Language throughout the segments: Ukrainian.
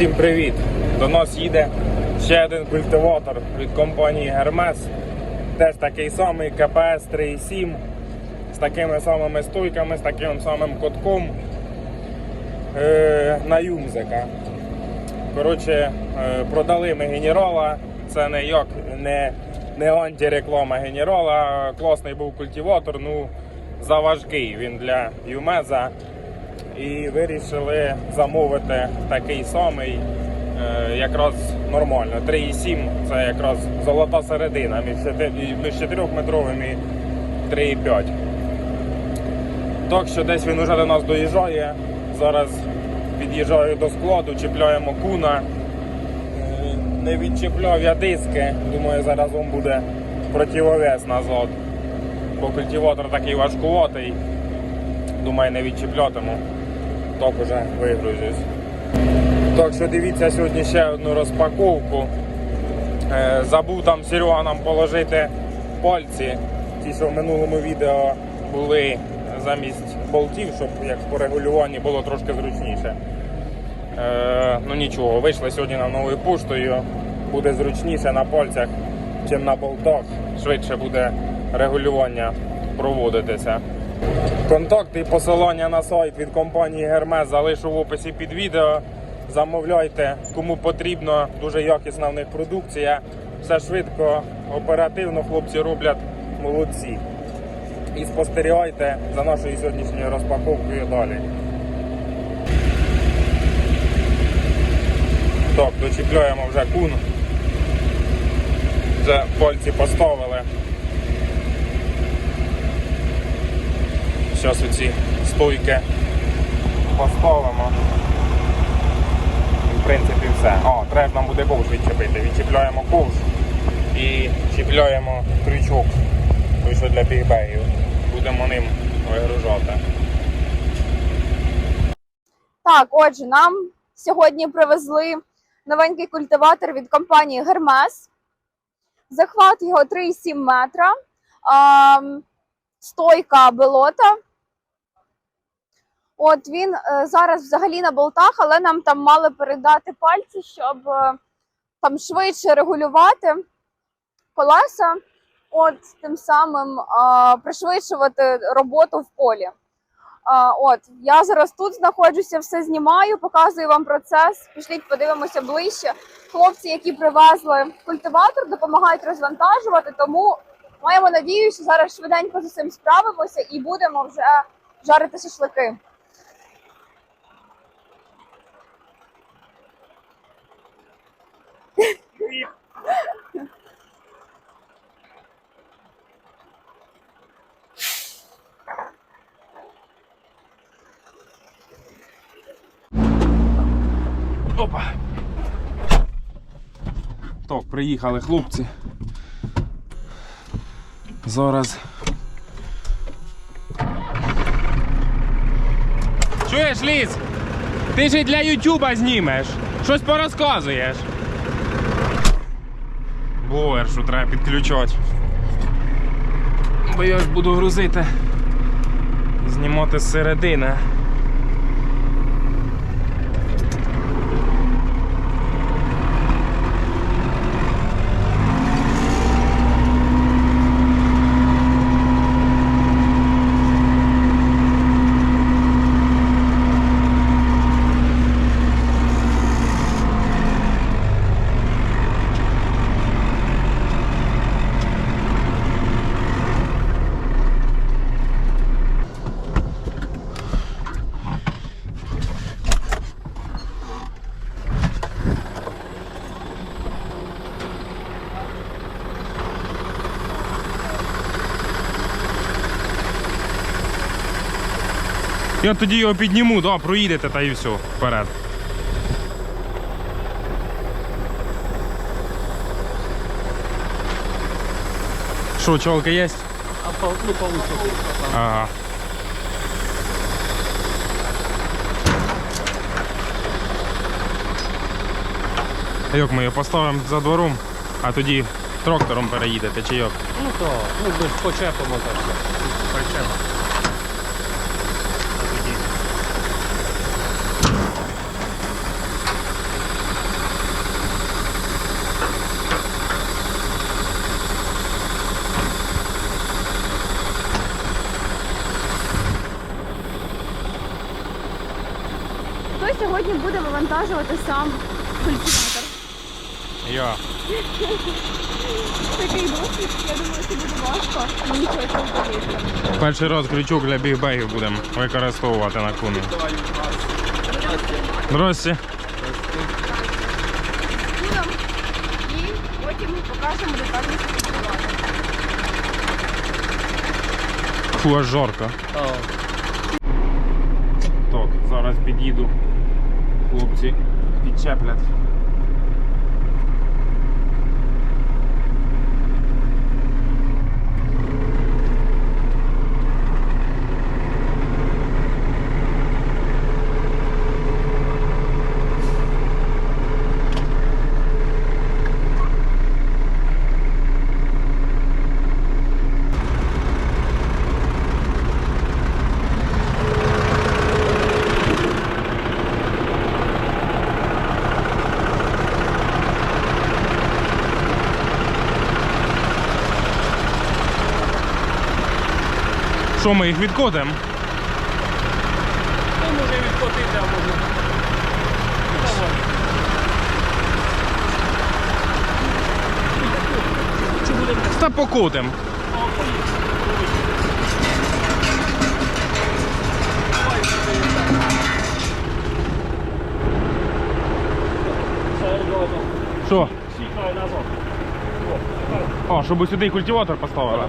Всім привіт! До нас їде ще один культиватор від компанії Hermes. Теж такий самий КПС 3.7 з такими самими стойками, з таким самим котком е, на Юмзика. Коротше, е, продали ми генерала. Це не як не, не антиреклама генерала. Класний був культиватор, ну заважкий він для Юмеза. І вирішили замовити такий самий, е, якраз нормально. 3,7 це якраз золота середина між 4-метровим і 3,5. Так що десь він уже до нас доїжджає. Зараз під'їжджаю до складу, чіпляємо куна. Е, Не відчіпляв я диски. Думаю, зараз він буде противовес назад. Бо культиватор такий важкуватий. Думаю, не відчіплятиму. Так уже вигрузюсь. Так що дивіться сьогодні ще одну розпаковку. Е, забув там Серега положити пальці. Ті, що в минулому відео були замість болтів, щоб як по регулюванні було трошки зручніше. Е, ну нічого, вийшли сьогодні на новою поштою. Буде зручніше на пальцях, чим на болтах. Швидше буде регулювання проводитися. Контакти і посилання на сайт від компанії Hermes залишу в описі під відео. Замовляйте, кому потрібно, дуже якісна в них продукція. Все швидко, оперативно хлопці роблять молодці. І спостерігайте за нашою сьогоднішньою розпаковкою далі. Так, дочіпляємо вже кун. Вже пальці поставили. Зараз оці стойки поставимо. В принципі, все. О, треба нам буде ковш відчепити. Відчіпляємо ковш і чіпляємо крючок, той, що для бігбегів. Будемо ним вигружати. Так, отже, нам сьогодні привезли новенький культиватор від компанії Hermes. Захват його 3,7 метра. Стойка белота. От він е, зараз взагалі на болтах, але нам там мали передати пальці, щоб е, там швидше регулювати колеса, от тим самим е, пришвидшувати роботу в полі. А, от я зараз тут знаходжуся, все знімаю, показую вам процес. Пішліть, подивимося ближче. Хлопці, які привезли культиватор, допомагають розвантажувати. Тому маємо надію, що зараз швиденько з цим справимося і будемо вже жарити шашлики. Опа. Так, приїхали хлопці. Зараз. Чуєш, Ліс? Ти ж для Ютуба знімеш. Щось порозказуєш. Бловершу треба підключати. Бо я ж буду грузити. Знімати з середини. Я тоді його підніму, да, проїдете та і все, вперед. Що, чолка є? А по, ну, получше. Ага. Як ми його поставимо за двором, а тоді трактором переїдете, чи як? Ну то, ну ми ж почепимо так. Причем. Сьогодні буде вивантажувати сам культиватор. Я. Такий досвід, я думаю, що буде важко. Мені точно здається. Перший раз крючок для бігбегів будемо використовувати на куну. Здрасте. Будемо і потім покажемо детальніше культиватор. Фу, аж жарко. Зараз під'їду. Хлопці підчеплять. Що ми їх відкотимо? Ну, може відкотити, а може. Та покотим. Що? А, щоб сюди культиватор поставили.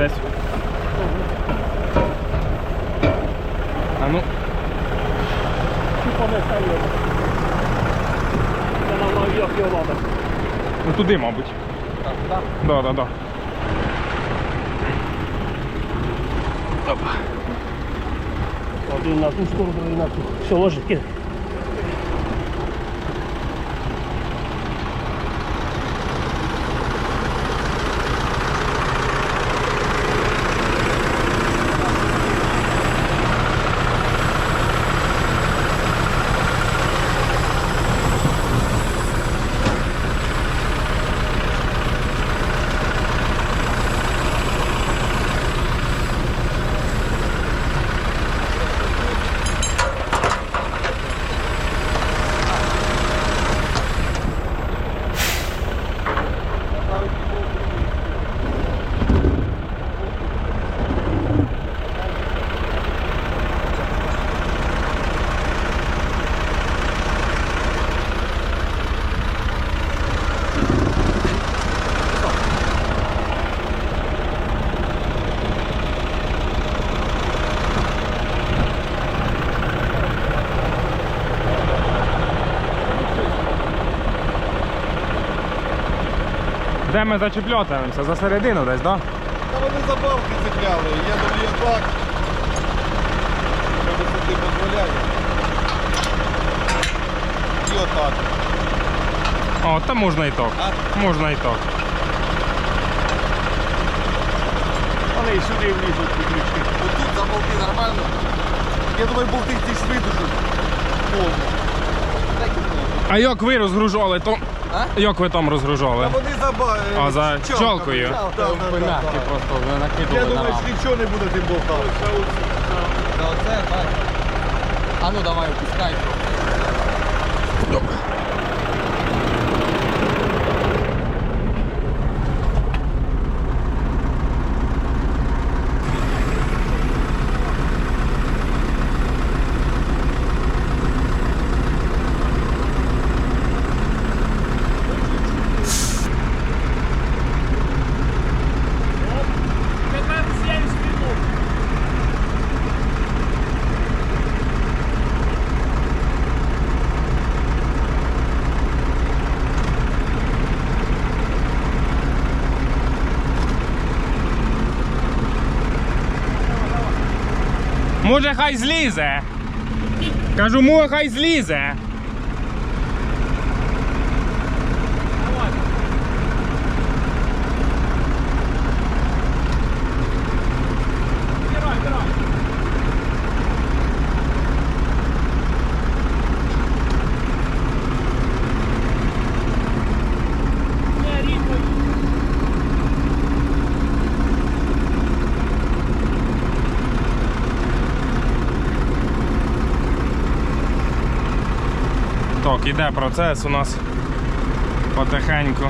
Десь. А ну, Тупо не серйозно. Це нам на як його треба. Туди, мабуть. Так, так. Да, да, да. Опа. Один на ту сторону, другий на ту. Все, ложить, кидай. Де ми зачеплятимемося? За середину десь, так? Да? Та вони забавки цепляли, я думаю, так. Треба сюди дозволяє. І отак. О, та можна і так. А? Можна і так. Вони і сюди влізуть ті крючки. Отут за болти нормально. Я думаю, болти ж видушуть. Повно. Так і було. А як ви розгружали, то. А? Як ви там Та розгружали? вони заба... А, за так, так. просто вже Я накидували на думаю, раму. що нічого не буде тим болтати. Та оце, так. А ну давай, опускай. Може хай злізе. Кажу, може хай злізе. Так, іде процес у нас потихеньку.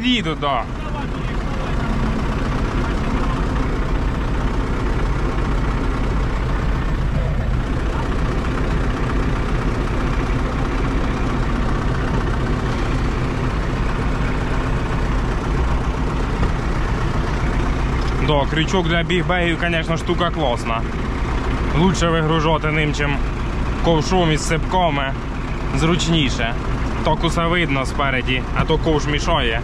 Від'їдуть, так. Да. Крючок для бігбегів, звісно, штука класна. Лучше вигружати ним, чим ковшом із сипками. Зручніше. Токуса видно спереді, а то ковш мішає.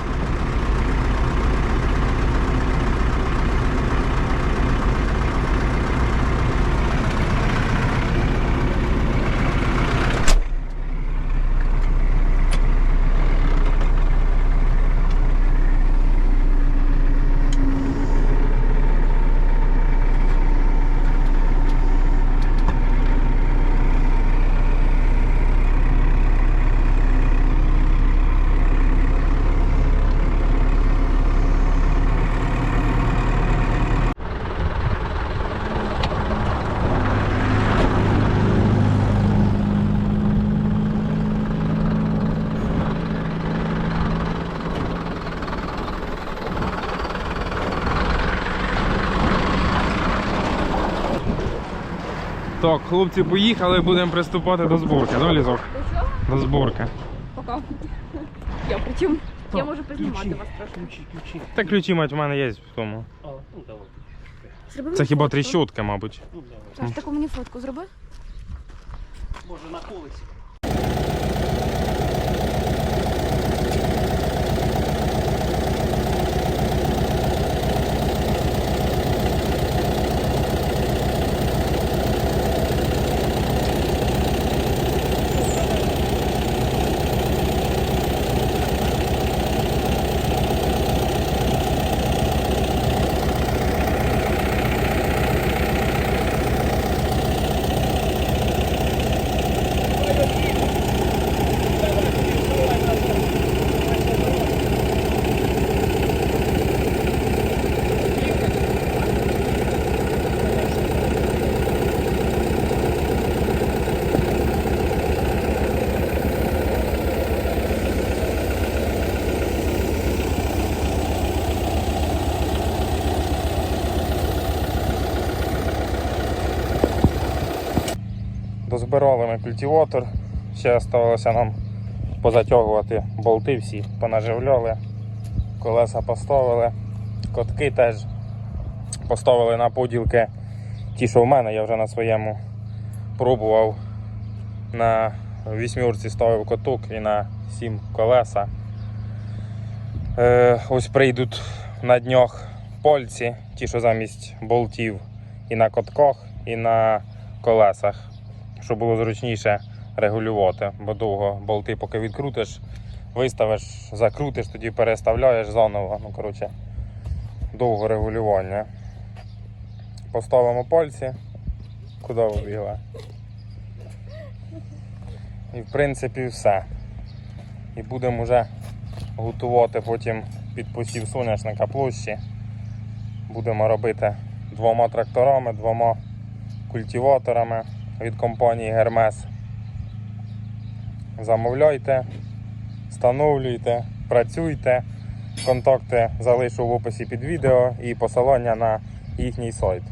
Так, хлопці поїхали, будемо приступати до зборки. Да, Лізок? До зборки. Пока. Я причому. Я можу познімати вас трошки. Ключі, ключі. Та ключі мать в мене є в тому. А, ну давай. Це хіба фотку. тріщотка, мабуть. Ну давай. Саш, таку мені фотку зроби. Може на колесі. Дозбирали ми культиватор. Ще залишилося нам позатягувати болти всі, понаживляли, колеса поставили, котки теж поставили на поділки. Ті, що в мене, я вже на своєму пробував. На вісьмірці ставив коток і на сім колеса. Е, ось прийдуть на днях польці, ті, що замість болтів і на котках, і на колесах щоб було зручніше регулювати, бо довго болти, поки відкрутиш, виставиш, закрутиш, тоді переставляєш заново. Ну, коротше, довго регулювання. Поставимо пальці, куди ви бігли. І в принципі все. І будемо вже готувати потім під посів соняшника площі. Будемо робити двома тракторами, двома культиваторами від компанії Гермес. Замовляйте, встановлюйте, працюйте. Контакти залишу в описі під відео і посилання на їхній сайт.